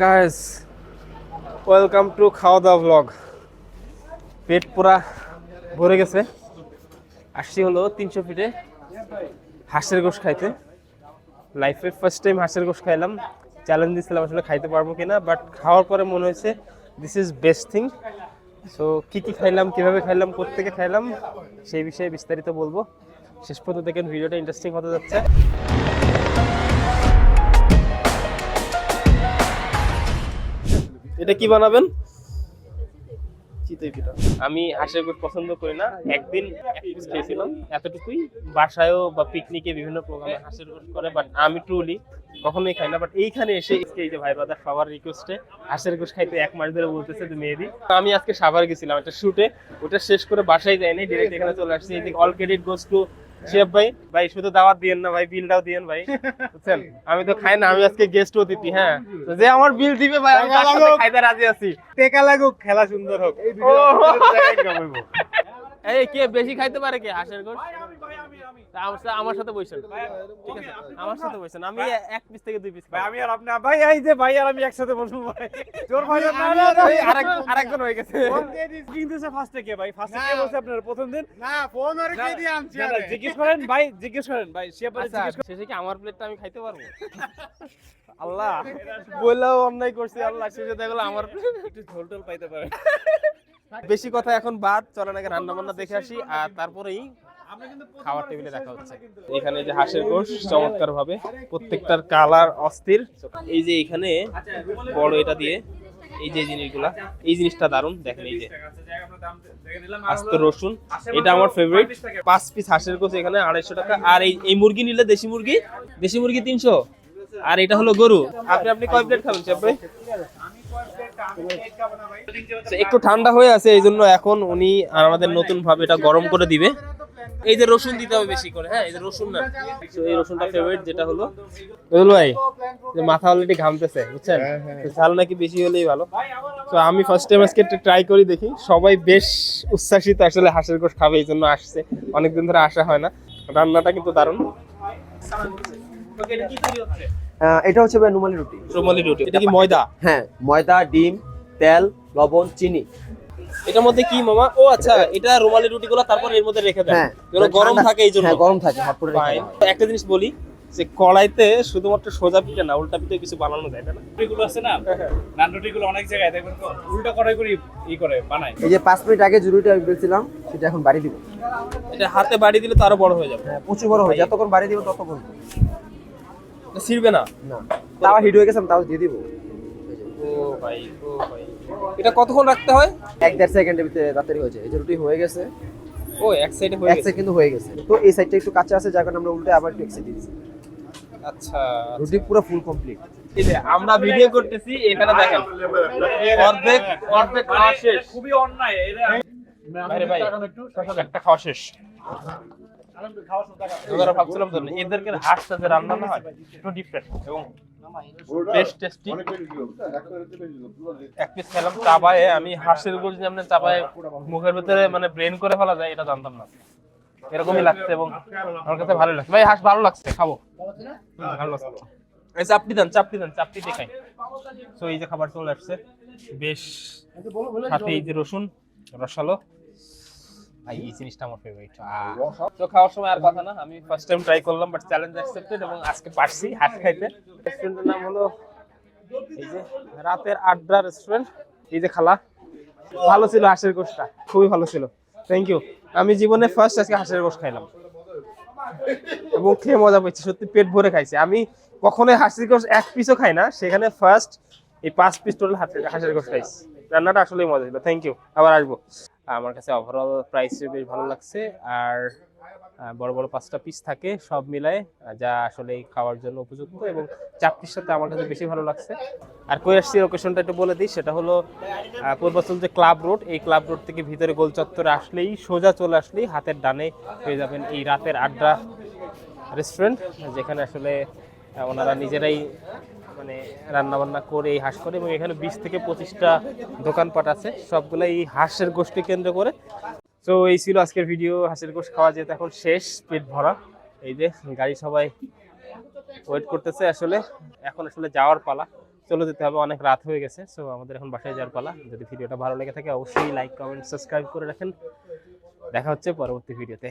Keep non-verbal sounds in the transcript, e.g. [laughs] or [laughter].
Guys welcome to খাওয়া দাওয়া blog পেট পুরা ভরে গেছে। আসছি হলো তিনশো ফিটে হাঁসের গোশ খাইতে। লাইফে ফার্স্ট টাইম হাঁসের গোশ খাইলাম। চ্যালেঞ্জ দিয়েছিলাম আসলে খাইতে পারব কিনা বাট খাওয়ার পরে মনে হয়েছে this is best thing so কী কী খাইলাম, কীভাবে খাইলাম কোথেকে খাইলাম, সেই বিষয়ে বিস্তারিত বলব। শেষ পর্যন্ত দেখেন ভিডিওটা ইন্টারেস্টিং হতে যাচ্ছে। এটা কি বানাবেন? আমি হাঁসের পছন্দ করি না। একদিন খেয়েছিলাম, এতটুকুই। বাসায়ও বা পিকনিকে বিভিন্ন প্রোগ্রামে হাঁসের করে বাট আমি ট্রুলি কখনোই খাই না। বাট এইখানে এসে এই যে ভাই বাদার সবার রিকোয়েস্টে হাঁসের গোশ খাইতে এক মাস ধরে বলতেছে তুমি মেহেদি। আমি আজকে সাভার গেছিলাম একটা শুটে ওটা শেষ করে বাসায় যাইনি ডিরেক্ট এখানে চলে আসছি। All credit goes to chef ভাই ভাই শুধু দাওয়াত দিয়েন না ভাই বিলটাও দিয়েন ভাই বুঝছেন? আমি তো খাই না আমি আজকে গেস্ট অতিথি হ্যাঁ? যে আমার বিল দিবে ভাই আমি খাইতে রাজি আছি। টেকা লাগুক খেলা সুন্দর হোক। এই কে বেশি খাইতে পারে কে? হাঁসের গোশ? আমার সাথে- আমার সাথে বসেন। ঠিক আছে? আমার সাথে বসেন। আমি এক পিস থেকে দুই পিস ভাই আমি আর আপনি ভাই এই যে ভাই আর আমি একসাথে বসবো ভাই। তোর ভাই না না আরেকজন হয়ে গেছে। কিন্তু সে ফার্স্টে কে ভাই? ফার্স্টে কে বলছে আপনার প্রথম দিন? না ফোন না, কে দিয়ে আনছি আরে? জিজ্ঞেস করেন ভাই জিজ্ঞেস করেন ভাই সে পরে আচ্ছা, জিজ্ঞেস শেষে কি আমার প্লেটটা আমি খাইতে পারব? আল্লাহ। বললেও অন্যায় করছি আল্লাহ শেষে দেখল আমার। একটু ঝোল টোল পাইতে পারে। [laughs] বেশি কথা এখন বাদ চলেন আগে রান্না বান্না দেখে আসি আর তারপরেই খাওয়ার টেবিলে দেখা হচ্ছে। এখানে যে হাঁসের গোশ চমৎকার ভাবে প্রত্যেকটার কালার অস্থির। এই যে এখানে বড় এটা দিয়ে এই যে জিনিসগুলা এই জিনিসটা দারুণ দেখেন এই যে। আস্ত রসুন এটা আমার ফেভারিট পাঁচ পিস হাঁসের গোশ এখানে আড়াইশো টাকা। আর এই এই মুরগি নিলে দেশি মুরগি? দেশি মুরগি তিনশো। আর এটা হলো গরু। আপনি আপনি কয় প্লেট খাবেন চেপ ভাই? তো একটু ঠান্ডা হয়ে আছে এই জন্য এখন উনি আমাদের নতুন ভাবে এটা গরম করে দিবে। এই যে রসুন দিতে হবে বেশি করে হ্যাঁ এই যে রসুন না। তো এই রসুনটা ফেভারিট যেটা হলো। রুল ভাই যে মাথা অলরেডি ঘামতেছে বুঝছেন? তো ঝাল নাকি বেশি হলেই ভালো। তো আমি ফার্স্ট টাইম আজকে একটু ট্রাই করি দেখি। সবাই বেশ উচ্ছ্বাসিত আসলে হাঁসের গোশ খাবে এই জন্য আসছে। অনেকদিন ধরে আসা হয় না। রান্নাটা কিন্তু দারুণ। এটা কি তৈরি হচ্ছে? আহ, এটা হচ্ছে ভাই নুমালি রুটি। রুমালি রুটি। এটা কি ময়দা? হ্যাঁ ময়দা ডিম তেল লবণ চিনি। এটার মধ্যে কি মামা? ও আচ্ছা এটা রুমালি রুটিগুলো তারপর এর মধ্যে রেখে দেন। হ্যাঁ গরম থাকে এই জন্য হ্যাঁ গরম থাকে হট করে রেখে Fine. দেওয়া। একটা জিনিস বলি যে কড়াইতে শুধুমাত্র সোজা পিঠে না উল্টা পিঠে কিছু বানানো যায় না? রুটিগুলো আছে না? নান রুটিগুলো অনেক জায়গায় দেখবেন তো উল্টা করাই করে ই করে বানায়। এই যে পাঁচ মিনিট আগে আমি বেলছিলাম সেটা এখন বাড়ি দিব। এটা হাতে বাড়ি দিলে তো আরও বড় হয়ে যাবে। হ্যাঁ প্রচুর বড় হয় যতক্ষণ বাড়ি দিব ততক্ষণ। এটা ছিড়বে না। না। তাও হিট হয়ে গেছে আমি তাও দিয়ে দিব। ও ভাই ও ভাই। এটা কতক্ষণ রাখতে হয়? এক দেড় সেকেন্ডের ভিতরে তাড়াতাড়ি হয়ে যায়। এই যে রুটি হয়ে গেছে। ও এক সাইডে হয়ে এক গেছে। সাইড কিন্তু হয়ে গেছে। তো এই সাইডটা একটু কাঁচা আছে যার কারণে আমরা উল্টে আবার একটু এক দিয়েছি আচ্ছা রুটি পুরো ফুল কমপ্লিট আমরা ভিডিও করতেছি এখানে দেখেন। অর্ধেক অর্ধেক খাওয়া শেষ। খুবই অন্যায় বাইরে ভাই একটা খাওয়া শেষ। ভাবছিলাম তো এদেরকে হাঁসটা যে রান্না না হয় একটু ডিফারেন্ট এবং বেশ টেস্টি এক পিস খেলাম চাবায়ে আমি হাঁসের গোল যে আপনি চাবায়ে মুখের ভিতরে মানে ব্রেন করে ফেলা যায় এটা জানতাম না। এরকমই লাগছে এবং আমার কাছে ভালো লাগছে। ভাই হাঁস ভালো লাগছে খাব। ভালো লাগছে। এই চাপটি দেন চাপটি দেন চাপটি দেখাই। তো এই যে খাবার চলে আসছে বেশ সাথে এই যে রসুন রসালো। ভাই এই জিনিসটা আমার ফেভারিট তো খাওয়ার সময় আর কথা না আমি ফার্স্ট টাইম ট্রাই করলাম বাট চ্যালেঞ্জ অ্যাকসেপ্টেড এবং আজকে পারছি হাত খাইতে। রেস্টুরেন্টের নাম হলো এই যে রাতের আড্ডা রেস্টুরেন্ট এই যে খালা। ভালো ছিল হাঁসের গোশটা খুবই ভালো ছিল। থ্যাংক ইউ আমি জীবনে ফার্স্ট আজকে হাঁসের গোশ খাইলাম। এবং খেয়ে মজা পেয়েছি সত্যি পেট ভরে খাইছি। আমি কখনোই হাঁসের গোশ এক পিসও খাই না সেখানে ফার্স্ট এই পাঁচ পিস টোটাল হাঁসের গোশ খাইছি। রান্নাটা আসলেই মজা ছিল। থ্যাংক ইউ আবার আসব। আমার কাছে ওভারঅল প্রাইস বেশ ভালো লাগছে। আর বড় বড় পাঁচটা পিস থাকে, সব মিলায় যা আসলে খাওয়ার জন্য উপযুক্ত এবং চাপটির সাথে আমার কাছে বেশি ভালো লাগছে। আর কই আসছি লোকেশনটা একটু বলে দিই, সেটা হলো পূর্বাচল যে ক্লাব রোড, এই ক্লাব রোড থেকে ভিতরে গোল চত্বরে আসলেই, সোজা চলে আসলেই হাতের ডানে পেয়ে যাবেন এই রাতের আড্ডা রেস্টুরেন্ট যেখানে আসলে ওনারা নিজেরাই মানে রান্না বান্না করে এই হাঁস করে এবং এখানে বিশ থেকে পঁচিশটা দোকানপাট আছে। সবগুলো এই হাঁসের গোষ্ঠী কেন্দ্র করে। তো এই ছিল আজকের ভিডিও হাঁসের গোশ খাওয়া যেতে এখন শেষ, পেট ভরা। এই যে গাড়ি সবাই ওয়েট করতেছে আসলে। এখন আসলে যাওয়ার পালা। চলে যেতে হবে, অনেক রাত হয়ে গেছে। সো আমাদের এখন বাসায় যাওয়ার পালা। যদি ভিডিওটা ভালো লেগে থাকে, অবশ্যই লাইক কমেন্ট সাবস্ক্রাইব করে রাখেন। দেখা হচ্ছে পরবর্তী ভিডিওতে